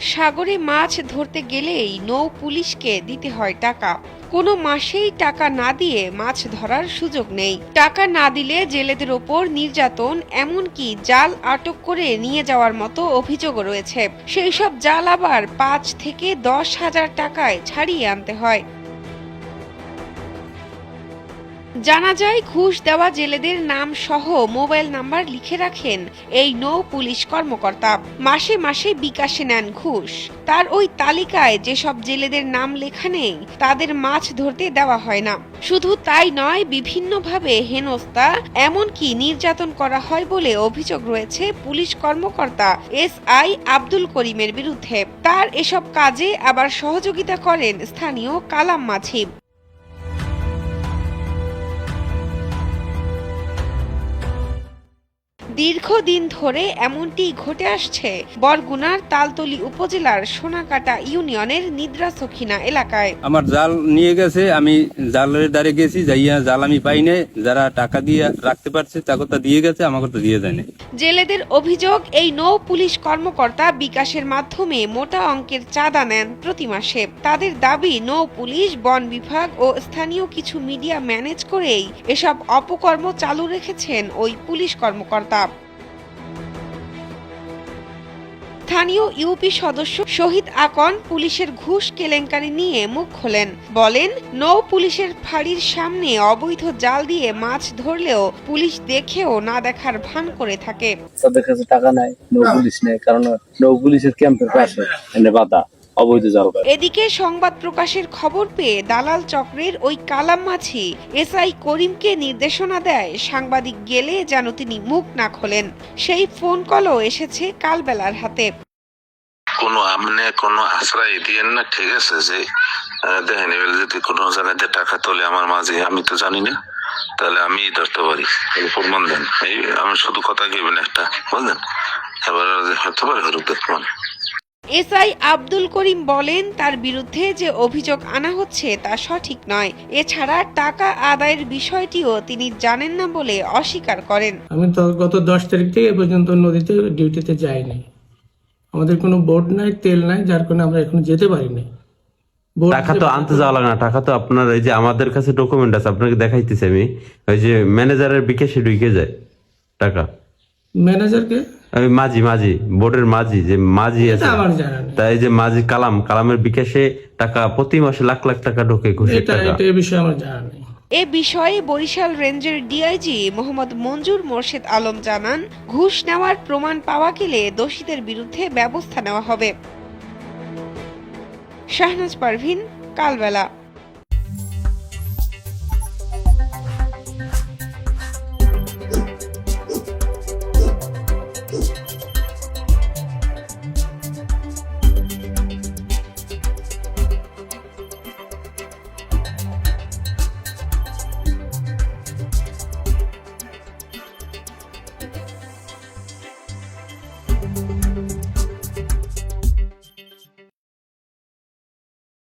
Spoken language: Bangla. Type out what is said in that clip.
সাগরে মাছ ধরতে গেলেই নৌ পুলিশকে দিতে হয় টাকা। কোনো মাসেই টাকা না দিয়ে মাছ ধরার সুযোগ নেই। টাকা না দিলে জেলেদের ওপর নির্যাতন, এমনকি জাল আটক করে নিয়ে যাওয়ার মতো অভিযোগ রয়েছে। সেই সব জাল আবার পাঁচ থেকে দশ হাজার টাকায় ছাড়িয়ে আনতে হয়। জানা যায়, ঘুষ দেওয়া জেলেদের নাম সহ মোবাইল নাম্বার লিখে রাখেন এই নৌ পুলিশ কর্মকর্তা। মাসে মাসে বিকাশে নেন ঘুষ। তার ওই তালিকায় যেসব জেলেদের নাম লেখা নেই, তাদের মাছ ধরতে দেওয়া হয় না। শুধু তাই নয়, বিভিন্নভাবে হেনস্থা, এমনকি নির্যাতন করা হয় বলে অভিযোগ রয়েছে পুলিশ কর্মকর্তা এস আই আব্দুল করিমের বিরুদ্ধে। তার এসব কাজে আবার সহযোগিতা করেন স্থানীয় কালাম মাঝি। দীর্ঘদিন ধরে এমনটি ঘটে আসছে। বরগুনার তালতলি উপজেলার সোনাকাটা ইউনিয়নের নিদ্রা সখিনা এলাকায়। আমার জাল নিয়ে গেছে আমি জালের দ্বারে গেছি যাইয়া জাল আমি পাই নাই। যারা টাকা দিয়ে রাখতে পারছে তো দিয়ে গেছে আমাকে তো দিয়ে দেয়নি জেলেদের অভিযোগ এই নৌ পুলিশ কর্মকর্তা বিকাশের মাধ্যমে মোটা অঙ্কের চাঁদা নেন প্রতি মাসে। তাদের দাবি নৌ পুলিশ বন বিভাগ ও স্থানীয় কিছু মিডিয়া ম্যানেজ করেই এসব অপকর্ম চালু রেখেছেন ওই পুলিশ কর্মকর্তা। স্থানীয় ইউপি সদস্য শহীদ আকন পুলিশের ঘুষ কেলেঙ্কারি নিয়ে মুখ খোলেন। বলেন, নৌ পুলিশের ফাঁড়ির সামনে অবৈধ জাল দিয়ে মাছ ধরলেও পুলিশ দেখেও না দেখার ভান করে থাকে। তাদের কাছে টাকা নাই, নৌ পুলিশ নেই, কারণ নৌ পুলিশের ক্যাম্পের পাশে বাধা। অবৈধ এদিকে সংবাদ প্রকাশের খবর পেয়ে দালাল চক্রের ওই কালাম মাছি এসআই করিমকে নির্দেশনা দেয় সাংবাদিক গেলে যেন তিনি মুখ না খোলেন। সেই ফোন কলও এসেছে কালবেলার হাতে। কোনো আপনি কোনো আশ্রয় দিয়েন না ঠিক আছে যে দেখেন এবার যদি কোনো জায়গাতে টাকা তোলে আমার মাঝে আমি তো জানি না তাহলে আমি ধরতে পারি প্রমাণ দেন। এই আমি শুধু কথা গেবেন একটা বুঝলেন? এবার হতে পারে হরুক এসআই আব্দুল করিম বলেন তার বিরুদ্ধে যে অভিযোগ আনা হচ্ছে তা সঠিক নয়। এছাড়া টাকা আদায়ের বিষয়টিও তিনি জানেন না বলে অস্বীকার করেন। আমি তো গত দশ তারিখ থেকে এ পর্যন্ত নদীতে ডিউটিতে যাইনি। আমাদের কোনো বোট নাই তেল নাই যার কারণে আমরা এখন যেতে পারিনি। টাকা তো আনতে যাওয়া লাগে না টাকা তো আপনার এই যে আমাদের কাছে ডকুমেন্ট আছে আপনাকে দেখাইতেছি আমি। ওই যে ম্যানেজারের বিকাশে ঢুকে যায় টাকা। ম্যানেজারকে ওই মাঝি মাঝি বোর্ডের মাঝি যে মাঝি আছে তাই যে মাঝি কালাম কালামের বিকাশে টাকা প্রতি মাসে লাখ লাখ টাকা ঢোকে ঘুষের টাকা। এটা এ বিষয়ে আমার জানা নেই। এ বিষয়ে বরিশাল রেঞ্জের D I G Mohammad Manjur Morshed Alam জানান ঘুষ নেওয়ার প্রমাণ পাওয়া গেলে দোষীদের বিরুদ্ধে ব্যবস্থা নেওয়া হবে। শাহনাজ পারভিন কালবেলা।